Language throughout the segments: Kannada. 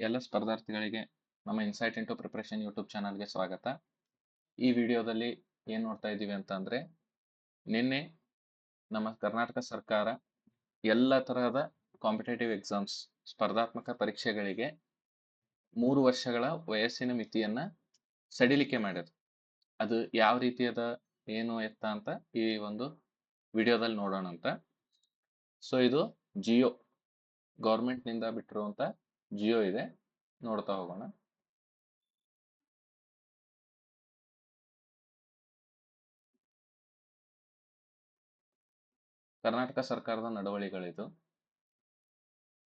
ಎಲ್ಲ ಸ್ಪರ್ಧಾರ್ಥಿಗಳಿಗೆ ನಮ್ಮ ಇನ್ಸೈಟ್ ಇಂಟು ಪ್ರಿಪ್ರೇಷನ್ ಯೂಟ್ಯೂಬ್ ಚಾನಲ್ಗೆ ಸ್ವಾಗತ. ಈ ವಿಡಿಯೋದಲ್ಲಿ ಏನು ನೋಡ್ತಾ ಇದ್ದೀವಿ ಅಂತ ಅಂದರೆ, ನಿನ್ನೆ ನಮ್ಮ ಕರ್ನಾಟಕ ಸರ್ಕಾರ ಎಲ್ಲ ತರಹದ ಕಾಂಪಿಟೇಟಿವ್ ಎಕ್ಸಾಮ್ಸ್ ಸ್ಪರ್ಧಾತ್ಮಕ ಪರೀಕ್ಷೆಗಳಿಗೆ ಮೂರು ವರ್ಷಗಳ ವಯಸ್ಸಿನ ಮಿತಿಯನ್ನು ಸಡಿಲಿಕೆ ಮಾಡಿದ್ರು. ಅದು ಯಾವ ರೀತಿಯದ, ಏನು ಎತ್ತ ಅಂತ ಈ ಒಂದು ವಿಡಿಯೋದಲ್ಲಿ ನೋಡೋಣ ಅಂತ ಸೊ ಇದು ಜಿಯೋ ಗೌರ್ಮೆಂಟ್ನಿಂದ ಬಿಟ್ಟಿರುವಂತ ಜಿಯೋ ಇದೆ. ನೋಡ್ತಾ ಹೋಗೋಣ. ಕರ್ನಾಟಕ ಸರ್ಕಾರದ ನಡವಳಿಗಳಿದು.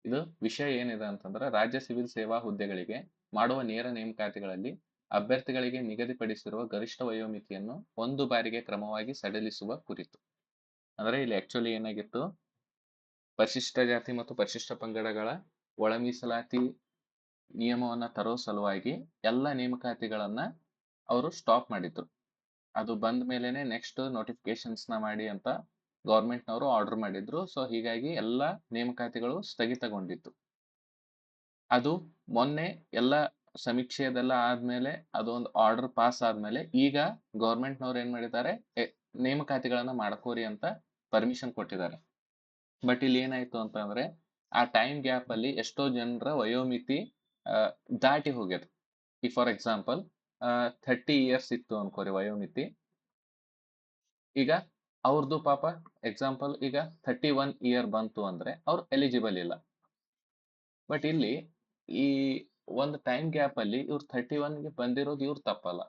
ಇದು ವಿಷಯ ಏನಿದೆ ಅಂತಂದ್ರೆ, ರಾಜ್ಯ ಸಿವಿಲ್ ಸೇವಾ ಹುದ್ದೆಗಳಿಗೆ ಮಾಡುವ ನೇರ ನೇಮಕಾತಿಗಳಲ್ಲಿ ಅಭ್ಯರ್ಥಿಗಳಿಗೆ ನಿಗದಿಪಡಿಸಿರುವ ಗರಿಷ್ಠ ವಯೋಮಿತಿಯನ್ನು ಒಂದು ಬಾರಿಗೆ ಕ್ರಮವಾಗಿ ಸಡಿಲಿಸುವ ಕುರಿತು. ಅಂದ್ರೆ ಇಲ್ಲಿ ಆಕ್ಚುಲಿ ಏನಾಗಿತ್ತು? ಪರಿಶಿಷ್ಟ ಜಾತಿ ಮತ್ತು ಪರಿಶಿಷ್ಟ ಪಂಗಡಗಳ ಒಳ ಮೀಸಲಾತಿ ನಿಯಮವನ್ನ ತರೋ ಸಲುವಾಗಿ ಎಲ್ಲ ನೇಮಕಾತಿಗಳನ್ನ ಅವರು ಸ್ಟಾಪ್ ಮಾಡಿದ್ರು. ಅದು ಬಂದ ಮೇಲೆನೆ ನೆಕ್ಸ್ಟ್ ನೋಟಿಫಿಕೇಶನ್ಸ್ನ ಮಾಡಿ ಅಂತ ಗೌರ್ಮೆಂಟ್ನವರು ಆರ್ಡರ್ ಮಾಡಿದ್ರು. ಸೊ ಹೀಗಾಗಿ ಎಲ್ಲ ನೇಮಕಾತಿಗಳು ಸ್ಥಗಿತಗೊಂಡಿತ್ತು. ಅದು ಮೊನ್ನೆ ಎಲ್ಲ ಸಮೀಕ್ಷೆಯದೆಲ್ಲ ಆದ್ಮೇಲೆ ಅದೊಂದು ಆರ್ಡರ್ ಪಾಸ್ ಆದ್ಮೇಲೆ ಈಗ ಗೌರ್ಮೆಂಟ್ನವ್ರು ಏನ್ ಮಾಡಿದ್ದಾರೆ? ನೇಮಕಾತಿಗಳನ್ನ ಮಾಡ್ಕೋರಿ ಅಂತ ಪರ್ಮಿಷನ್ ಕೊಟ್ಟಿದ್ದಾರೆ. ಬಟ್ ಇಲ್ಲಿ ಏನಾಯ್ತು ಅಂತಂದ್ರೆ ಆ ಟೈಮ್ ಗ್ಯಾಪ್ ಅಲ್ಲಿ ಎಷ್ಟೋ ಜನರ ವಯೋಮಿತಿ ದಾಟಿ ಹೋಗ್ಯದ. ಈ ಫಾರ್ ಎಕ್ಸಾಂಪಲ್ ಥರ್ಟಿ ಇಯರ್ಸ್ ಇತ್ತು ಅನ್ಕೋರಿ ವಯೋಮಿತಿ. ಈಗ ಅವ್ರದ್ದು ಪಾಪ ಎಕ್ಸಾಂಪಲ್ ಈಗ ಥರ್ಟಿ ಒನ್ ಇಯರ್ ಬಂತು ಅಂದ್ರೆ ಅವ್ರು ಎಲಿಜಿಬಲ್ ಇಲ್ಲ. ಬಟ್ ಇಲ್ಲಿ ಈ ಒಂದು ಟೈಮ್ ಗ್ಯಾಪ್ ಅಲ್ಲಿ ಇವ್ರು ಥರ್ಟಿ ಗೆ ಬಂದಿರೋದು ಇವ್ರು ತಪ್ಪಲ್ಲ.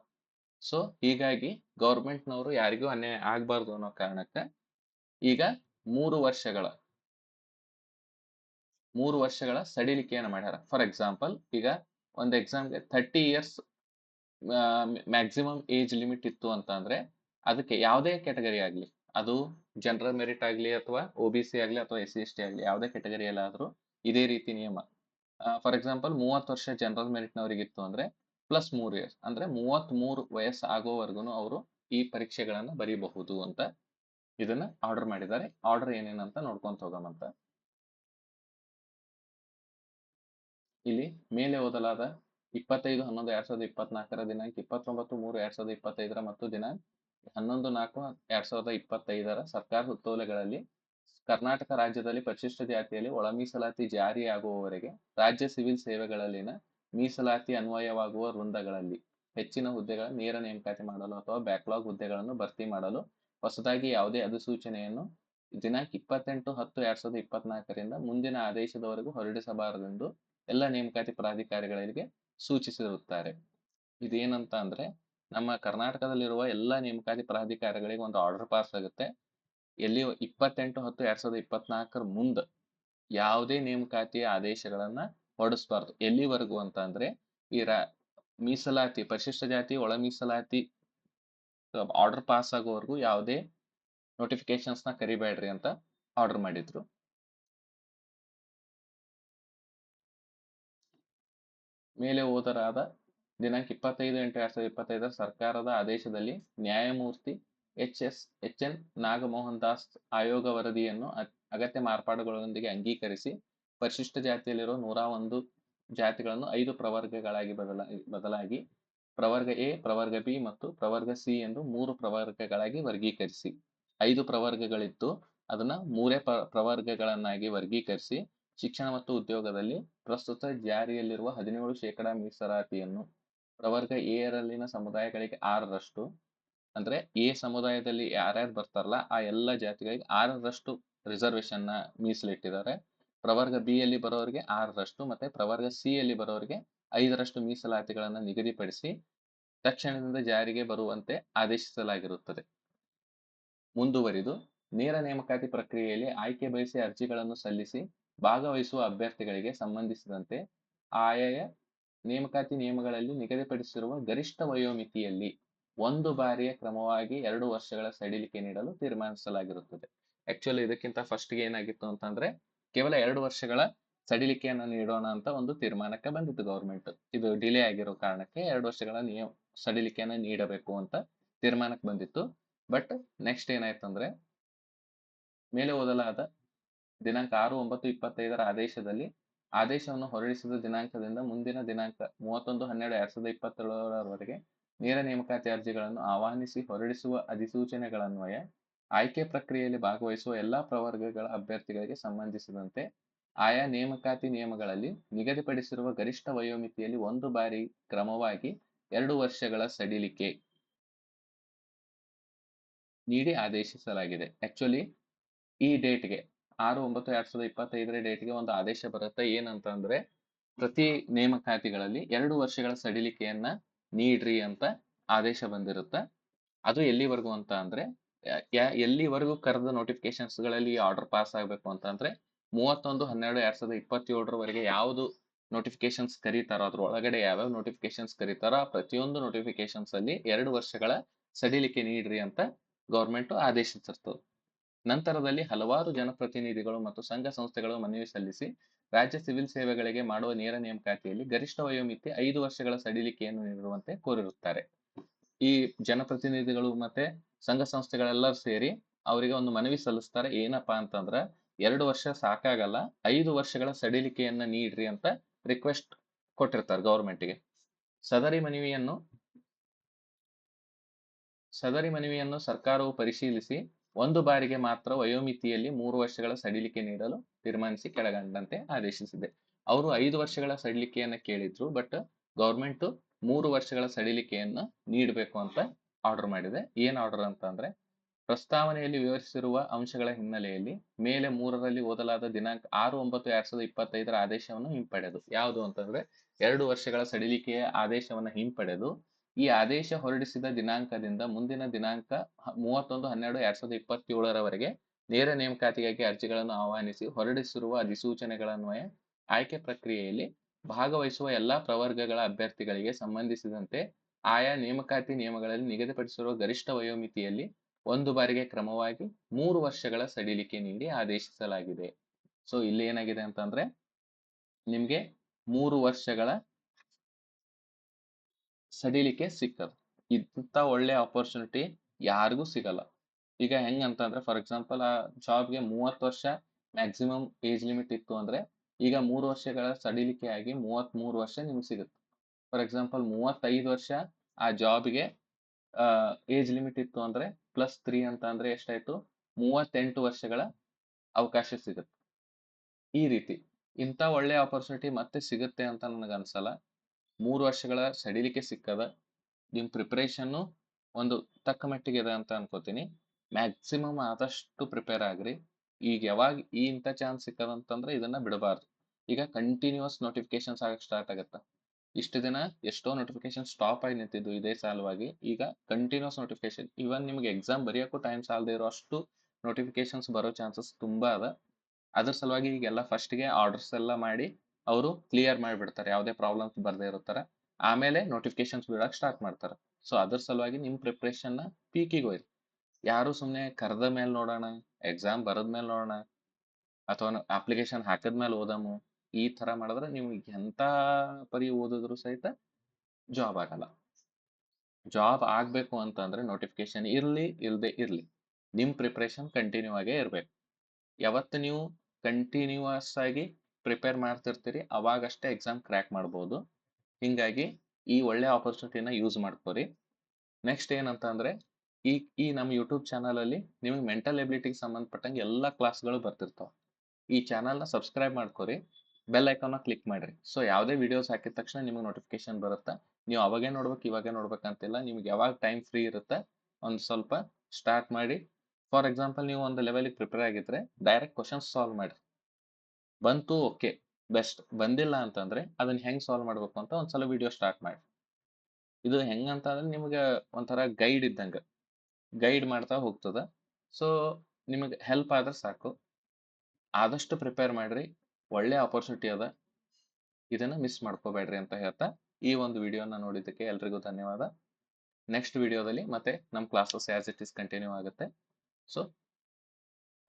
ಸೊ ಹೀಗಾಗಿ ಗೌರ್ಮೆಂಟ್ನವರು ಯಾರಿಗೂ ಅನ್ಯಾಯ ಆಗ್ಬಾರ್ದು ಅನ್ನೋ ಕಾರಣಕ್ಕೆ ಈಗ ಮೂರು ವರ್ಷಗಳ ಮೂರು ವರ್ಷಗಳ ಸಡಿಲಿಕೆಯನ್ನು ಮಾಡ್ಯಾರ. ಫಾರ್ ಎಕ್ಸಾಂಪಲ್ ಈಗ ಒಂದು ಎಕ್ಸಾಮ್ಗೆ thirty years maximum age limit ಇತ್ತು ಅಂತ ಅಂದ್ರೆ ಅದಕ್ಕೆ ಯಾವುದೇ ಕ್ಯಾಟಗರಿ ಆಗಲಿ, ಅದು ಜನರಲ್ ಮೆರಿಟ್ ಆಗಲಿ ಅಥವಾ ಒ ಬಿ ಸಿ ಆಗಲಿ ಅಥವಾ ಎಸ್ ಸಿ ಎಸ್ ಟಿ ಆಗಲಿ, ಯಾವುದೇ ಕ್ಯಾಟಗರಿಯಲ್ಲಾದರೂ ಇದೇ ರೀತಿ ನಿಯಮ. ಫಾರ್ ಎಕ್ಸಾಂಪಲ್ ಮೂವತ್ತು ವರ್ಷ ಜನರಲ್ ಮೆರಿಟ್ನವರಿಗಿತ್ತು ಅಂದರೆ ಪ್ಲಸ್ ಮೂರು ಇಯರ್ಸ್ ಅಂದರೆ ಮೂವತ್ತ್ಮೂರು ವಯಸ್ಸು ಆಗೋವರೆಗೂ ಅವರು ಈ ಪರೀಕ್ಷೆಗಳನ್ನು ಬರೀಬಹುದು ಅಂತ ಇದನ್ನು ಆರ್ಡರ್ ಮಾಡಿದ್ದಾರೆ. ಆರ್ಡರ್ ಏನೇನಂತ ನೋಡ್ಕೊಂತ ಹೋಗೋಣಂತ. ಇಲ್ಲಿ ಮೇಲೆ ಓದಲಾದ ಇಪ್ಪತ್ತೈದು, ಹನ್ನೊಂದು, ಎರಡ್ ಸಾವಿರದ ಇಪ್ಪತ್ನಾಲ್ಕರ ದಿನಾಂಕ ಇಪ್ಪತ್ತೊಂಬತ್ತು, ಮೂರು, ಎರಡ್ ಸಾವಿರದ ಇಪ್ಪತ್ತೈದರ ಮತ್ತು ದಿನಾಂಕ ಹನ್ನೊಂದು, ನಾಲ್ಕು, ಎರಡ್ ಸಾವಿರದ ಇಪ್ಪತ್ತೈದರ ಸರ್ಕಾರ ಸುತ್ತೋಲೆಗಳಲ್ಲಿ ಕರ್ನಾಟಕ ರಾಜ್ಯದಲ್ಲಿ ಪರಿಶಿಷ್ಟ ಜಾತಿಯಲ್ಲಿ ಒಳ ಮೀಸಲಾತಿ ಜಾರಿಯಾಗುವವರೆಗೆ ರಾಜ್ಯ ಸಿವಿಲ್ ಸೇವೆಗಳಲ್ಲಿನ ಮೀಸಲಾತಿ ಅನ್ವಯವಾಗುವ ವೃಂದಗಳಲ್ಲಿ ಹೆಚ್ಚಿನ ಹುದ್ದೆಗಳ ನೇರ ನೇಮಕಾತಿ ಮಾಡಲು ಅಥವಾ ಬ್ಯಾಕ್ಲಾಗ್ ಹುದ್ದೆಗಳನ್ನು ಭರ್ತಿ ಮಾಡಲು ಹೊಸದಾಗಿ ಯಾವುದೇ ಅಧಿಸೂಚನೆಯನ್ನು ದಿನಾಂಕ ಇಪ್ಪತ್ತೆಂಟು, ಹತ್ತು, ಎರಡ್ ಸಾವಿರದ ಇಪ್ಪತ್ನಾಲ್ಕರಿಂದ ಮುಂದಿನ ಆದೇಶದವರೆಗೂ ಹೊರಡಿಸಬಾರದೆಂದು ಎಲ್ಲ ನೇಮಕಾತಿ ಪ್ರಾಧಿಕಾರಿಗಳಿಗೆ ಸೂಚಿಸಿರುತ್ತಾರೆ. ಇದೇನಂತ ಅಂದ್ರೆ, ನಮ್ಮ ಕರ್ನಾಟಕದಲ್ಲಿರುವ ಎಲ್ಲ ನೇಮಕಾತಿ ಪ್ರಾಧಿಕಾರಗಳಿಗೆ ಒಂದು ಆರ್ಡರ್ ಪಾಸ್ ಆಗುತ್ತೆ. ಎಲ್ಲಿ ಇಪ್ಪತ್ತೆಂಟು ಹತ್ತು ಎರಡ್ ಸಾವಿರದ ಇಪ್ಪತ್ನಾಲ್ಕರ ಮುಂದೆ ಯಾವುದೇ ನೇಮಕಾತಿಯ ಆದೇಶಗಳನ್ನ ಹೊರಡಿಸಬಾರ್ದು. ಎಲ್ಲಿವರೆಗೂ ಅಂತ ಅಂದ್ರೆ, ಈ ರಾ ಮೀಸಲಾತಿ, ಪರಿಶಿಷ್ಟ ಜಾತಿ, ಒಳ ಮೀಸಲಾತಿ ಆರ್ಡರ್ ಪಾಸ್ ಆಗೋವರೆಗೂ ಯಾವುದೇ ನೋಟಿಫಿಕೇಶನ್ಸ್ನ ಕರಿಬೇಡ್ರಿ ಅಂತ ಆರ್ಡರ್ ಮಾಡಿದ್ರು. ಮೇಲೆ ಓದರಾದ ದಿನಾಂಕ ಇಪ್ಪತ್ತೈದು ಎಂಟು ಎರಡ್ ಸಾವಿರದ ಇಪ್ಪತ್ತೈದರ ಸರ್ಕಾರದ ಆದೇಶದಲ್ಲಿ ನ್ಯಾಯಮೂರ್ತಿ H S H N Nagamohan Das ಆಯೋಗ ವರದಿಯನ್ನು ಅಗತ್ಯ ಮಾರ್ಪಾಡುಗಳೊಂದಿಗೆ ಅಂಗೀಕರಿಸಿ ಪರಿಶಿಷ್ಟ ಜಾತಿಯಲ್ಲಿರುವ ನೂರ ಒಂದು ಜಾತಿಗಳನ್ನು ಐದು ಪ್ರವರ್ಗಗಳಾಗಿ ಬದಲಾ, ಬದಲಾಗಿ ಪ್ರವರ್ಗ ಎ, ಪ್ರವರ್ಗ ಬಿ ಮತ್ತು ಪ್ರವರ್ಗ ಸಿ ಎಂದು ಮೂರು ಪ್ರವರ್ಗಗಳಾಗಿ ವರ್ಗೀಕರಿಸಿ. ಐದು ಪ್ರವರ್ಗಗಳಿತ್ತು ಅದನ್ನ ಮೂರೇ ಪ್ರ, ಪ್ರವರ್ಗಗಳನ್ನಾಗಿ ವರ್ಗೀಕರಿಸಿ ಶಿಕ್ಷಣ ಮತ್ತು ಉದ್ಯೋಗದಲ್ಲಿ ಪ್ರಸ್ತುತ ಜಾರಿಯಲ್ಲಿರುವ ಹದಿನೇಳು ಶೇಕಡಾ ಮೀಸಲಾತಿಯನ್ನು ಪ್ರವರ್ಗ ಎ ರಲ್ಲಿನ ಸಮುದಾಯಗಳಿಗೆ ಆರರಷ್ಟು, ಅಂದ್ರೆ ಎ ಸಮುದಾಯದಲ್ಲಿ ಯಾರ್ಯಾರು ಬರ್ತಾರಲ್ಲ, ಆ ಎಲ್ಲ ಜಾತಿಗಳಿಗೆ ಆರರಷ್ಟು ರಿಸರ್ವೇಶನ್ನ ಮೀಸಲಿಟ್ಟಿದ್ದಾರೆ. ಪ್ರವರ್ಗ ಬಿ ಯಲ್ಲಿ ಬರೋರಿಗೆ ಆರರಷ್ಟು ಮತ್ತೆ ಪ್ರವರ್ಗ ಸಿ ಯಲ್ಲಿ ಬರೋರಿಗೆ ಐದರಷ್ಟು ಮೀಸಲಾತಿಗಳನ್ನು ನಿಗದಿಪಡಿಸಿ ತಕ್ಷಣದಿಂದ ಜಾರಿಗೆ ಬರುವಂತೆ ಆದೇಶಿಸಲಾಗಿರುತ್ತದೆ. ಮುಂದುವರಿದು, ನೇರ ನೇಮಕಾತಿ ಪ್ರಕ್ರಿಯೆಯಲ್ಲಿ ಆಯ್ಕೆ ಬಯಸಿ ಅರ್ಜಿಗಳನ್ನು ಸಲ್ಲಿಸಿ ಭಾಗವಹಿಸುವ ಅಭ್ಯರ್ಥಿಗಳಿಗೆ ಸಂಬಂಧಿಸಿದಂತೆ ಆಯಾಯ ನೇಮಕಾತಿ ನಿಯಮಗಳಲ್ಲಿ ನಿಗದಿಪಡಿಸಿರುವ ಗರಿಷ್ಠ ವಯೋಮಿತಿಯಲ್ಲಿ ಒಂದು ಬಾರಿಯ ಕ್ರಮವಾಗಿ ಎರಡು ವರ್ಷಗಳ ಸಡಿಲಿಕೆ ನೀಡಲು ತೀರ್ಮಾನಿಸಲಾಗಿರುತ್ತದೆ. ಆಕ್ಚುಲಿ ಇದಕ್ಕಿಂತ ಫಸ್ಟ್ ಏನಾಗಿತ್ತು ಅಂತಂದ್ರೆ ಕೇವಲ ಎರಡು ವರ್ಷಗಳ ಸಡಿಲಿಕೆಯನ್ನು ನೀಡೋಣ ಅಂತ ಒಂದು ತೀರ್ಮಾನಕ್ಕೆ ಬಂದಿತ್ತು ಗೌರ್ಮೆಂಟ್ ಇದು ಡಿಲೇ ಆಗಿರೋ ಕಾರಣಕ್ಕೆ ಎರಡು ವರ್ಷಗಳ ನಿಯಮ, ಸಡಿಲಿಕೆಯನ್ನ ನೀಡಬೇಕು ಅಂತ ತೀರ್ಮಾನಕ್ಕೆ ಬಂದಿತ್ತು. ಬಟ್ ನೆಕ್ಸ್ಟ್ ಏನಾಯ್ತಂದ್ರೆ ಮೇಲೆ ಓದಲಾದ ದಿನಾಂಕ ಆರು ಒಂಬತ್ತು ಇಪ್ಪತ್ತೈದರ ಆದೇಶದಲ್ಲಿ ಆದೇಶವನ್ನು ಹೊರಡಿಸಿದ ದಿನಾಂಕದಿಂದ ಮುಂದಿನ ದಿನಾಂಕ ಮೂವತ್ತೊಂದು ಹನ್ನೆರಡು ಎರಡ್ ಸಾವಿರದ ಇಪ್ಪತ್ತೇಳರವರೆಗೆ ನೇರ ನೇಮಕಾತಿ ಅರ್ಜಿಗಳನ್ನು ಆಹ್ವಾನಿಸಿ ಹೊರಡಿಸುವ ಅಧಿಸೂಚನೆಗಳನ್ವಯ, ಆಯ್ಕೆ ಪ್ರಕ್ರಿಯೆಯಲ್ಲಿ ಭಾಗವಹಿಸುವ ಎಲ್ಲಾ ಪ್ರವರ್ಗಗಳ ಅಭ್ಯರ್ಥಿಗಳಿಗೆ ಸಂಬಂಧಿಸಿದಂತೆ ಆಯಾ ನೇಮಕಾತಿ ನಿಯಮಗಳಲ್ಲಿ ನಿಗದಿಪಡಿಸಿರುವ ಗರಿಷ್ಠ ವಯೋಮಿತಿಯಲ್ಲಿ ಒಂದು ಬಾರಿ ಕ್ರಮವಾಗಿ ಎರಡು ವರ್ಷಗಳ ಸಡಿಲಿಕೆ ನೀಡಿ ಆದೇಶಿಸಲಾಗಿದೆ. ಆಕ್ಚುಲಿ ಈ ಡೇಟ್ಗೆ ಆರು ಒಂಬತ್ತು ಎರಡ್ ಸಾವಿರದ ಇಪ್ಪತ್ತೈದರ ಡೇಟ್ಗೆ ಒಂದು ಆದೇಶ ಬರುತ್ತೆ. ಏನಂತಂದ್ರೆ ಪ್ರತಿ ನೇಮಕಾತಿಗಳಲ್ಲಿ ಎರಡು ವರ್ಷಗಳ ಸಡಿಲಿಕೆಯನ್ನ ನೀಡ್ರಿ ಅಂತ ಆದೇಶ ಬಂದಿರುತ್ತೆ. ಅದು ಎಲ್ಲಿವರೆಗೂ ಅಂತ ಅಂದ್ರೆ ಎಲ್ಲಿವರೆಗೂ ಕರೆದ ನೋಟಿಫಿಕೇಶನ್ಸ್ಗಳಲ್ಲಿ ಆರ್ಡರ್ ಪಾಸ್ ಆಗಬೇಕು ಅಂತಂದ್ರೆ ಮೂವತ್ತೊಂದು ಹನ್ನೆರಡು ಎರಡ್ ಸಾವಿರದ ಇಪ್ಪತ್ತೇಳರವರೆಗೆ ಯಾವುದು ನೋಟಿಫಿಕೇಶನ್ಸ್ ಕರೀತಾರೋ ಅದ್ರ ಒಳಗಡೆ ಯಾವ್ಯಾವ ನೋಟಿಫಿಕೇಶನ್ಸ್ ಕರೀತಾರೋ ಪ್ರತಿಯೊಂದು ನೋಟಿಫಿಕೇಶನ್ಸ್ ಅಲ್ಲಿ ಎರಡು ವರ್ಷಗಳ ಸಡಿಲಿಕೆ ನೀಡ್ರಿ ಅಂತ ಗೌರ್ಮೆಂಟ್ ಆದೇಶಿಸಿರ್ತದೆ. ನಂತರದಲ್ಲಿ ಹಲವಾರು ಜನಪ್ರತಿನಿಧಿಗಳು ಮತ್ತು ಸಂಘ ಸಂಸ್ಥೆಗಳು ಮನವಿ ಸಲ್ಲಿಸಿ ರಾಜ್ಯ ಸಿವಿಲ್ ಸೇವೆಗಳಿಗೆ ಮಾಡುವ ನೇರ ನೇಮಕಾತಿಯಲ್ಲಿ ಗರಿಷ್ಠ ವಯೋಮಿತಿ ಐದು ವರ್ಷಗಳ ಸಡಿಲಿಕೆಯನ್ನು ನೀಡುವಂತೆ ಕೋರಿರುತ್ತಾರೆ. ಈ ಜನಪ್ರತಿನಿಧಿಗಳು ಮತ್ತೆ ಸಂಘ ಸಂಸ್ಥೆಗಳೆಲ್ಲರೂ ಸೇರಿ ಅವರಿಗೆ ಒಂದು ಮನವಿ ಸಲ್ಲಿಸ್ತಾರೆ, ಏನಪ್ಪಾ ಅಂತಂದ್ರ ಎರಡು ವರ್ಷ ಸಾಕಾಗಲ್ಲ, ಐದು ವರ್ಷಗಳ ಸಡಿಲಿಕೆಯನ್ನ ನೀಡ್ರಿ ಅಂತ ರಿಕ್ವೆಸ್ಟ್ ಕೊಟ್ಟಿರ್ತಾರೆ ಗೌರ್ಮೆಂಟ್ಗೆ. ಸದರಿ ಮನವಿಯನ್ನು ಸದರಿ ಮನವಿಯನ್ನು ಸರ್ಕಾರವು ಪರಿಶೀಲಿಸಿ ಒಂದು ಬಾರಿಗೆ ಮಾತ್ರ ವಯೋಮಿತಿಯಲ್ಲಿ ಮೂರು ವರ್ಷಗಳ ಸಡಿಲಿಕೆ ನೀಡಲು ತೀರ್ಮಾನಿಸಿ ಕೆಳಗಂಡಂತೆ ಆದೇಶಿಸಿದೆ. ಅವರು ಐದು ವರ್ಷಗಳ ಸಡಿಲಿಕೆಯನ್ನ ಕೇಳಿದ್ರು, ಬಟ್ ಗೌರ್ಮೆಂಟ್ ಮೂರು ವರ್ಷಗಳ ಸಡಿಲಿಕೆಯನ್ನ ನೀಡಬೇಕು ಅಂತ ಆರ್ಡರ್ ಮಾಡಿದೆ. ಏನ್ ಆರ್ಡರ್ ಅಂತ ಅಂದ್ರೆ, ಪ್ರಸ್ತಾವನೆಯಲ್ಲಿ ವಿವರಿಸಿರುವ ಅಂಶಗಳ ಹಿನ್ನೆಲೆಯಲ್ಲಿ ಮೇಲೆ ಮೂರರಲ್ಲಿ ಓದಲಾದ ದಿನಾಂಕ ಆರು ಒಂಬತ್ತು ಎರಡ್ ಸಾವಿರದ ಇಪ್ಪತ್ತೈದರ ಆದೇಶವನ್ನು ಹಿಂಪಡೆದು, ಯಾವುದು ಅಂತಂದ್ರೆ ಎರಡು ವರ್ಷಗಳ ಸಡಿಲಿಕೆಯ ಆದೇಶವನ್ನು ಹಿಂಪಡೆದು ಈ ಆದೇಶ ಹೊರಡಿಸಿದ ದಿನಾಂಕದಿಂದ ಮುಂದಿನ ದಿನಾಂಕ ಮೂವತ್ತೊಂದು, ಹನ್ನೆರಡು, ಎರಡ್ ಸಾವಿರದ ಇಪ್ಪತ್ತೇಳರವರೆಗೆ ನೇರ ನೇಮಕಾತಿಗಾಗಿ ಅರ್ಜಿಗಳನ್ನು ಆಹ್ವಾನಿಸಿ ಹೊರಡಿಸಿರುವ ಅಧಿಸೂಚನೆಗಳನ್ವಯ ಆಯ್ಕೆ ಪ್ರಕ್ರಿಯೆಯಲ್ಲಿ ಭಾಗವಹಿಸುವ ಎಲ್ಲಾ ಪ್ರವರ್ಗಗಳ ಅಭ್ಯರ್ಥಿಗಳಿಗೆ ಸಂಬಂಧಿಸಿದಂತೆ ಆಯಾ ನೇಮಕಾತಿ ನಿಯಮಗಳಲ್ಲಿ ನಿಗದಿಪಡಿಸಿರುವ ಗರಿಷ್ಠ ವಯೋಮಿತಿಯಲ್ಲಿ ಒಂದು ಬಾರಿಗೆ ಕ್ರಮವಾಗಿ ಮೂರು ವರ್ಷಗಳ ಸಡಿಲಿಕೆ ನೀಡಿ ಆದೇಶಿಸಲಾಗಿದೆ. ಸೊ ಇಲ್ಲಿ ಏನಾಗಿದೆ ಅಂತಂದ್ರೆ ನಿಮಗೆ ಮೂರು ವರ್ಷಗಳ ಸಡಿಲಿಕೆ ಸಿಕ್ಕದು. ಇಂಥ ಒಳ್ಳೆ ಆಪರ್ಚುನಿಟಿ ಯಾರಿಗೂ ಸಿಗಲ್ಲ. ಈಗ ಹೆಂಗಂತಂದ್ರೆ ಫಾರ್ ಎಕ್ಸಾಂಪಲ್ ಆ ಜಾಬ್ಗೆ ಮೂವತ್ತು ವರ್ಷ ಮ್ಯಾಕ್ಸಿಮಮ್ ಏಜ್ ಲಿಮಿಟ್ ಇತ್ತು ಅಂದ್ರೆ, ಈಗ ಮೂರು ವರ್ಷಗಳ ಸಡಿಲಿಕೆ ಆಗಿ ಮೂವತ್ತ್ ಮೂರು ವರ್ಷ ನಿಮ್ಗೆ ಸಿಗುತ್ತೆ. ಫಾರ್ ಎಕ್ಸಾಂಪಲ್ ಮೂವತ್ತೈದು ವರ್ಷ ಆ ಜಾಬ್ಗೆ ಏಜ್ ಲಿಮಿಟ್ ಇತ್ತು ಅಂದ್ರೆ ಪ್ಲಸ್ ತ್ರೀ ಅಂತ ಅಂದ್ರೆ ಎಷ್ಟಾಯ್ತು? ಮೂವತ್ತೆಂಟು ವರ್ಷಗಳ ಅವಕಾಶ ಸಿಗುತ್ತೆ. ಈ ರೀತಿ ಇಂಥ ಒಳ್ಳೆ ಆಪರ್ಚುನಿಟಿ ಮತ್ತೆ ಸಿಗುತ್ತೆ ಅಂತ ನನಗೆ ಅನ್ಸಲ್ಲ ಮೂರು ವರ್ಷಗಳ ಸಡಿಲಿಕೆ ಸಿಕ್ಕದ ನಿಮ್ಮ ಪ್ರಿಪ್ರೇಷನ್ನು ಒಂದು ತಕ್ಕ ಮಟ್ಟಿಗೆ ಇದೆ ಅಂತ ಅನ್ಕೋತೀನಿ. ಮ್ಯಾಕ್ಸಿಮಮ್ ಆದಷ್ಟು ಪ್ರಿಪೇರ್ ಆಗ್ರಿ. ಈಗ ಯಾವಾಗ ಈ ಇಂಥ ಚಾನ್ಸ್ ಸಿಕ್ಕದಂತಂದ್ರೆ ಇದನ್ನ ಬಿಡಬಾರ್ದು. ಈಗ ಕಂಟಿನ್ಯೂಸ್ ನೋಟಿಫಿಕೇಶನ್ಸ್ ಆಗಕ್ಕೆ ಸ್ಟಾರ್ಟ್ ಆಗುತ್ತೆ? ಇಷ್ಟು ದಿನ ಎಷ್ಟೋ ನೋಟಿಫಿಕೇಶನ್ ಸ್ಟಾಪ್ ಆಗಿ ನಿಂತಿದ್ದು ಇದೇ ಸಾಲುವಾಗಿ. ಈಗ ಕಂಟಿನ್ಯೂಸ್ ನೋಟಿಫಿಕೇಶನ್ ಇವನ್ ನಿಮ್ಗೆ ಎಕ್ಸಾಮ್ ಬರೆಯೋಕ್ಕೂ ಟೈಮ್ ಸಾಲದೆ ಇರೋ ಅಷ್ಟು ನೋಟಿಫಿಕೇಶನ್ಸ್ ಬರೋ ಚಾನ್ಸಸ್ ತುಂಬಾ ಅದ. ಅದ್ರ ಸಲುವಾಗಿ ಈಗೆಲ್ಲ ಫಸ್ಟ್ಗೆ ಆರ್ಡರ್ಸ್ ಎಲ್ಲ ಮಾಡಿ ಅವರು ಕ್ಲಿಯರ್ ಮಾಡಿಬಿಡ್ತಾರೆ, ಯಾವುದೇ ಪ್ರಾಬ್ಲಮ್ಸ್ ಬರದೇ ಇರುತ್ತಾರೆ. ಆಮೇಲೆ ನೋಟಿಫಿಕೇಶನ್ಸ್ ಬಿಡೋಕೆ ಸ್ಟಾರ್ಟ್ ಮಾಡ್ತಾರೆ. ಸೊ ಅದ್ರ ಸಲುವಾಗಿ ನಿಮ್ಮ ಪ್ರಿಪ್ರೇಷನ್ನ ಪೀಕಿಗೆ ಹೋಯ್ರಿ. ಯಾರು ಸುಮ್ಮನೆ ಕರೆದ ಮೇಲೆ ನೋಡೋಣ ಎಕ್ಸಾಮ್ ಬರದ ಮೇಲೆ ನೋಡೋಣ, ಅಥವಾ ಅಪ್ಲಿಕೇಶನ್ ಹಾಕಿದ ಮೇಲೆ ಓದಮು, ಈ ಥರ ಮಾಡಿದ್ರೆ ನೀವು ಎಂಥ ಪರಿ ಓದಿದ್ರು ಸಹಿತ ಜಾಬ್ ಆಗಲ್ಲ. ಜಾಬ್ ಆಗಬೇಕು ಅಂತಂದ್ರೆ ನೋಟಿಫಿಕೇಶನ್ ಇರಲಿ, ಇಲ್ದೆ ಇರಲಿ. ನಿಮ್ಮ ಪ್ರಿಪ್ರೇಷನ್ ಕಂಟಿನ್ಯೂ ಆಗೇ ಇರಬೇಕು. ಯಾವತ್ತು ನೀವು ಕಂಟಿನ್ಯೂಸ್ ಆಗಿ ಪ್ರಿಪೇರ್ ಮಾಡ್ತಿರ್ತೀರಿ, ಅವಾಗಷ್ಟೇ ಎಕ್ಸಾಮ್ ಕ್ರ್ಯಾಕ್ ಮಾಡ್ಬೋದು. ಹಿಂಗಾಗಿ ಈ ಒಳ್ಳೆ ಆಪರ್ಚುನಿಟಿನ ಯೂಸ್ ಮಾಡ್ಕೋರಿ. ನೆಕ್ಸ್ಟ್ ಏನಂತ ಅಂದ್ರೆ ಈ ಈ ನಮ್ಮ ಯೂಟ್ಯೂಬ್ ಚಾನಲಲ್ಲಿ ನಿಮಗೆ ಮೆಂಟಲ್ ಎಬಿಲಿಟಿಗೆ ಸಂಬಂಧಪಟ್ಟಂಗೆ ಎಲ್ಲ ಕ್ಲಾಸ್ಗಳು ಬರ್ತಿರ್ತಾವೆ. ಈ ಚಾನಲ್ನ ಸಬ್ಸ್ಕ್ರೈಬ್ ಮಾಡ್ಕೋರಿ ಬೆಲ್ ಐಕಾನ್ ಕ್ಲಿಕ್ ಮಾಡಿರಿ. ಸೊ ಯಾವುದೇ ವಿಡಿಯೋಸ್ ಹಾಕಿದ ತಕ್ಷಣ ನಿಮಗೆ ನೋಟಿಫಿಕೇಶನ್ ಬರುತ್ತೆ, ನೀವು ಅವಾಗೇ ನೋಡ್ಬೇಕು, ಇವಾಗೇ ನೋಡ್ಬೇಕಂತಿಲ್ಲ, ನಿಮ್ಗೆ ಯಾವಾಗ ಟೈಮ್ ಫ್ರೀ ಇರುತ್ತೆ, ಒಂದು ಸ್ವಲ್ಪ ಸ್ಟಾರ್ಟ್ ಮಾಡಿ. ಫಾರ್ ಎಕ್ಸಾಂಪಲ್ ನೀವು ಒಂದು ಲೆವೆಲಿಗೆ ಪ್ರಿಪೇರ್ ಆಗಿದ್ರೆ ಡೈರೆಕ್ಟ್ ಕ್ವಶನ್ಸ್ ಸಾಲ್ವ್ ಮಾಡಿ ಬಂತು, ಓಕೆ, ಬೆಸ್ಟ್. ಬಂದಿಲ್ಲ ಅಂತಂದ್ರೆ ಅದನ್ನ ಹೆಂಗ್ ಸಾಲ್ವ್ ಮಾಡ್ಬೇಕು ಅಂತ ಒಂದ್ಸಲ ವಿಡಿಯೋ ಸ್ಟಾರ್ಟ್ ಮಾಡಿ. ಇದು ಹೆಂಗಂತ ಅಂದ್ರೆ ನಿಮ್ಗೆ ಒಂಥರ ಗೈಡ್ ಇದ್ದಂಗೆ. ಗೈಡ್ ಮಾಡ್ತಾ ಹೋಗ್ತದ. ಸೊ ನಿಮಗೆ ಹೆಲ್ಪ್ ಆದ್ರೆ ಸಾಕು. ಆದಷ್ಟು ಪ್ರಿಪೇರ್ ಮಾಡ್ರಿ. ಒಳ್ಳೆ ಆಪರ್ಚುನಿಟಿ ಅದ. ಇದನ್ನ ಮಿಸ್ ಮಾಡ್ಕೋಬೇಡ್ರಿ ಅಂತ ಹೇಳ್ತಾ ಈ ಒಂದು ವಿಡಿಯೋನ ನೋಡಿದ್ದಕ್ಕೆ ಎಲ್ರಿಗೂ ಧನ್ಯವಾದ. ನೆಕ್ಸ್ಟ್ ವಿಡಿಯೋದಲ್ಲಿ ಮತ್ತೆ ನಮ್ಮ classes as it is continue ಆಗುತ್ತೆ. ಸೊ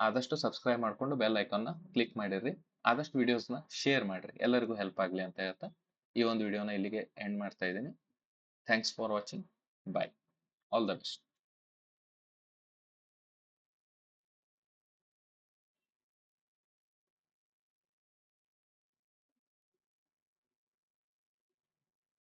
ಆದಷ್ಟು ಸಬ್ಸ್ಕ್ರೈಬ್ ಮಾಡ್ಕೊಂಡು ಬೆಲ್ ಐಕಾನ್ನ ಕ್ಲಿಕ್ ಮಾಡಿರ್ರಿ. ಆದಷ್ಟು ವಿಡಿಯೋಸ್ನ ಶೇರ್ ಮಾಡಿರಿ. ಎಲ್ಲರಿಗೂ ಹೆಲ್ಪ್ ಆಗಲಿ ಅಂತ ಹೇಳ್ತಾ ಈ ಒಂದು ವಿಡಿಯೋನ ಇಲ್ಲಿಗೆ ಎಂಡ್ ಮಾಡ್ತಾ ಇದ್ದೀನಿ. Thanks for watching bye all the best